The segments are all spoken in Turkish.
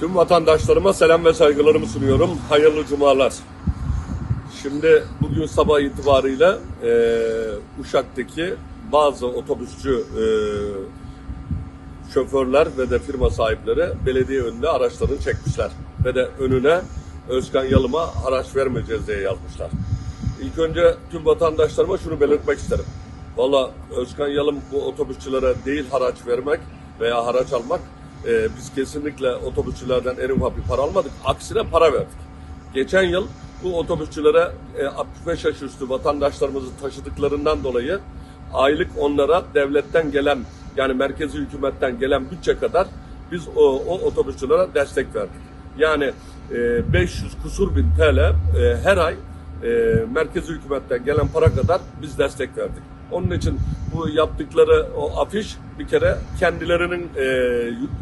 Tüm vatandaşlarıma selam ve saygılarımı sunuyorum. Hayırlı cumalar. Şimdi bugün sabah itibariyle e, Uşak'taki bazı otobüsçü e, şoförler ve de firma sahipleri belediye önünde araçlarını çekmişler. Ve de önüne Özkan Yalım'a araç vermeyeceğiz diye yazmışlar. İlk önce tüm vatandaşlarıma şunu belirtmek isterim. Valla Özkan Yalım bu otobüsçülere değil haraç vermek veya haraç almak. E, biz kesinlikle otobüsçülerden en ufak bir para almadık. Aksine para verdik. Geçen yıl bu otobüsçülere e, 65 yaş üstü vatandaşlarımızı taşıdıklarından dolayı aylık onlara devletten gelen yani merkezi hükümetten gelen bütçe kadar biz o, o otobüsçülere destek verdik. Yani e, 500 kusur bin TL e, her ay e, merkezi hükümetten gelen para kadar biz destek verdik. Onun için bu yaptıkları o afiş bir kere kendilerinin e,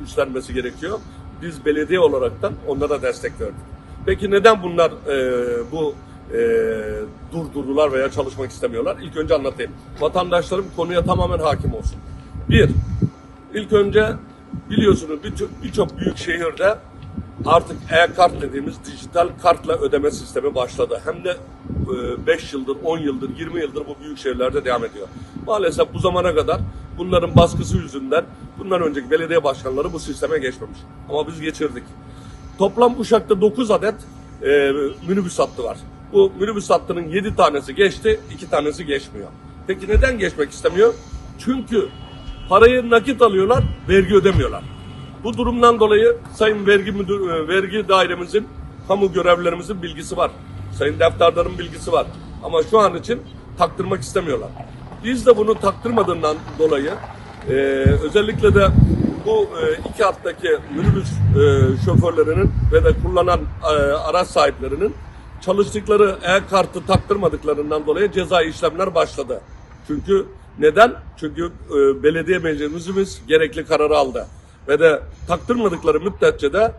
üstlenmesi gerekiyor. Biz belediye olaraktan onlara destek verdik. Peki neden bunlar e, bu e, durdurdular veya çalışmak istemiyorlar? İlk önce anlatayım. Vatandaşlarım konuya tamamen hakim olsun. Bir, ilk önce biliyorsunuz birçok birçok büyük şehirde artık e-kart dediğimiz dijital kartla ödeme sistemi başladı. Hem de 5 yıldır, 10 yıldır, 20 yıldır bu büyük şehirlerde devam ediyor. Maalesef bu zamana kadar bunların baskısı yüzünden bundan önceki belediye başkanları bu sisteme geçmemiş. Ama biz geçirdik. Toplam Uşak'ta 9 adet e, minibüs hattı var. Bu minibüs hattının 7 tanesi geçti, 2 tanesi geçmiyor. Peki neden geçmek istemiyor? Çünkü parayı nakit alıyorlar, vergi ödemiyorlar. Bu durumdan dolayı Sayın Vergi Müdür, e, Vergi Dairemizin, kamu görevlilerimizin bilgisi var. Sayın defterdarın bilgisi var. Ama şu an için taktırmak istemiyorlar. Biz de bunu taktırmadığından dolayı e, özellikle de bu e, iki hattaki minibüs e, şoförlerinin ve de kullanan e, araç sahiplerinin çalıştıkları e-kartı taktırmadıklarından dolayı ceza işlemler başladı. Çünkü neden? Çünkü e, belediye meclisimiz gerekli kararı aldı. Ve de taktırmadıkları müddetçe de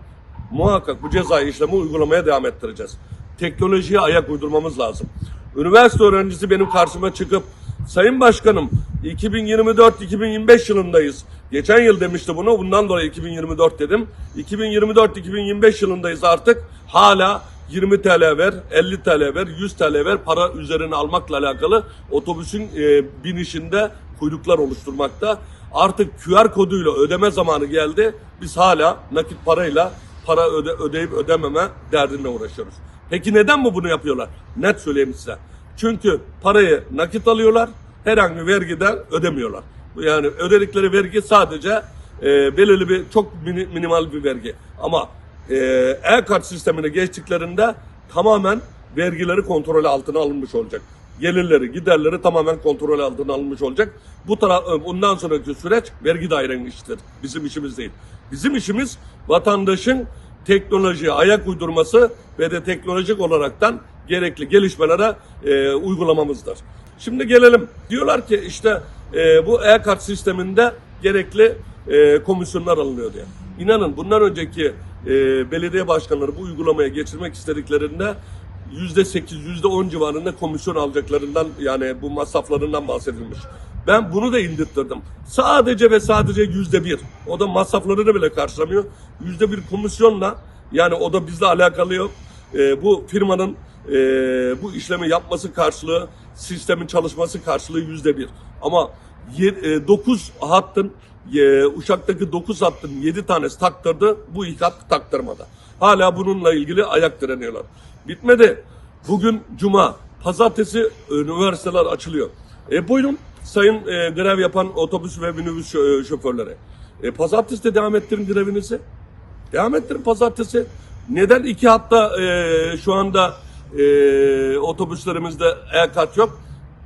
muhakkak bu ceza işlemi uygulamaya devam ettireceğiz. Teknolojiye ayak uydurmamız lazım. Üniversite öğrencisi benim karşıma çıkıp Sayın Başkanım 2024-2025 yılındayız. Geçen yıl demişti bunu. Bundan dolayı 2024 dedim. 2024-2025 yılındayız artık. Hala 20 TL ver, 50 TL ver, 100 TL ver para üzerine almakla alakalı otobüsün e, binişinde kuyruklar oluşturmakta. Artık QR koduyla ödeme zamanı geldi. Biz hala nakit parayla para öde, ödeyip ödememe derdinle uğraşıyoruz. Peki neden mi bunu yapıyorlar? Net söyleyeyim size. Çünkü parayı nakit alıyorlar, herhangi vergiden ödemiyorlar. Yani ödedikleri vergi sadece e, belirli bir çok mini- minimal bir vergi. Ama e, e-kart sistemine geçtiklerinde tamamen vergileri kontrol altına alınmış olacak. Gelirleri, giderleri tamamen kontrol altına alınmış olacak. Bu taraf, e, bundan sonraki süreç vergi dairenin işidir. Bizim işimiz değil. Bizim işimiz vatandaşın teknolojiye ayak uydurması ve de teknolojik olaraktan gerekli gelişmelere e, uygulamamızdır. Şimdi gelelim. Diyorlar ki işte e, bu e-kart sisteminde gerekli e, komisyonlar alınıyor diye. İnanın bundan önceki e, belediye başkanları bu uygulamaya geçirmek istediklerinde yüzde sekiz, yüzde on civarında komisyon alacaklarından yani bu masraflarından bahsedilmiş. Ben bunu da indirttirdim. Sadece ve sadece yüzde bir. O da masraflarını bile karşılamıyor. Yüzde bir komisyonla yani o da bizle alakalı yok. Ee, bu firmanın e, bu işlemi yapması karşılığı, sistemin çalışması karşılığı yüzde bir. Ama 9 hattın e, Uşak'taki 9 hattın 7 tanesi taktırdı. Bu ilk hattı taktırmadı. Hala bununla ilgili ayak direniyorlar. Bitmedi. Bugün cuma, pazartesi üniversiteler açılıyor. E buyurun sayın e, grev yapan otobüs ve minibüs şö- e, şoförleri. E, pazartesi de devam ettirin grevinizi. Devam ettirin pazartesi. Neden iki hatta e, şu anda e, otobüslerimizde e-kart yok?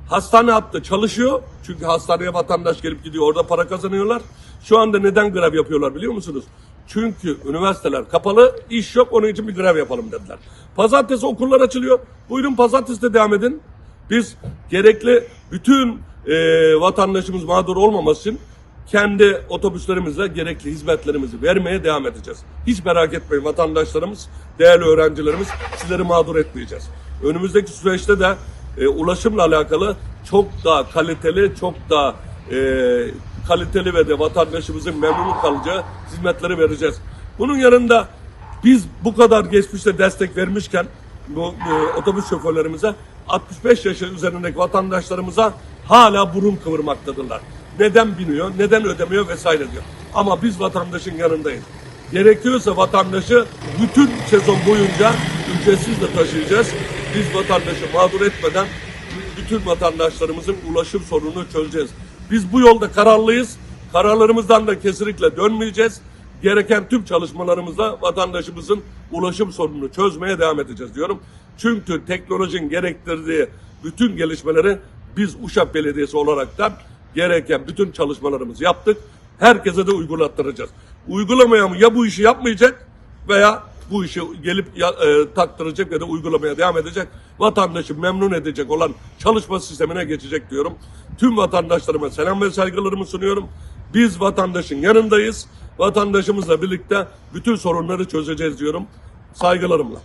Hastane hattı çalışıyor. Çünkü hastaneye vatandaş gelip gidiyor. Orada para kazanıyorlar. Şu anda neden grev yapıyorlar biliyor musunuz? Çünkü üniversiteler kapalı, iş yok. Onun için bir grev yapalım dediler. Pazartesi okullar açılıyor. Buyurun pazartesi de devam edin. Biz gerekli bütün e, vatandaşımız mağdur olmaması için kendi otobüslerimizle gerekli hizmetlerimizi vermeye devam edeceğiz. Hiç merak etmeyin vatandaşlarımız, değerli öğrencilerimiz sizleri mağdur etmeyeceğiz. Önümüzdeki süreçte de e, ulaşımla alakalı çok daha kaliteli, çok daha e, kaliteli ve de vatandaşımızın memnun kalacağı hizmetleri vereceğiz. Bunun yanında Biz bu kadar geçmişte destek vermişken bu e, otobüs şoförlerimize 65 yaş üzerindeki vatandaşlarımıza hala burun kıvırmaktadırlar. Neden biniyor, neden ödemiyor vesaire diyor. Ama biz vatandaşın yanındayız. Gerekiyorsa vatandaşı bütün sezon boyunca ücretsiz de taşıyacağız. Biz vatandaşı mağdur etmeden bütün vatandaşlarımızın ulaşım sorununu çözeceğiz. Biz bu yolda kararlıyız. Kararlarımızdan da kesinlikle dönmeyeceğiz. Gereken tüm çalışmalarımızla vatandaşımızın ulaşım sorununu çözmeye devam edeceğiz diyorum. Çünkü teknolojinin gerektirdiği bütün gelişmeleri biz Uşak Belediyesi olaraktan gereken bütün çalışmalarımızı yaptık. Herkese de uygulattıracağız. Uygulamayan ya bu işi yapmayacak veya bu işi gelip ya, e, taktıracak ya da uygulamaya devam edecek. Vatandaşı memnun edecek olan çalışma sistemine geçecek diyorum. Tüm vatandaşlarıma selam ve saygılarımı sunuyorum. Biz vatandaşın yanındayız. Vatandaşımızla birlikte bütün sorunları çözeceğiz diyorum. Saygılarımla.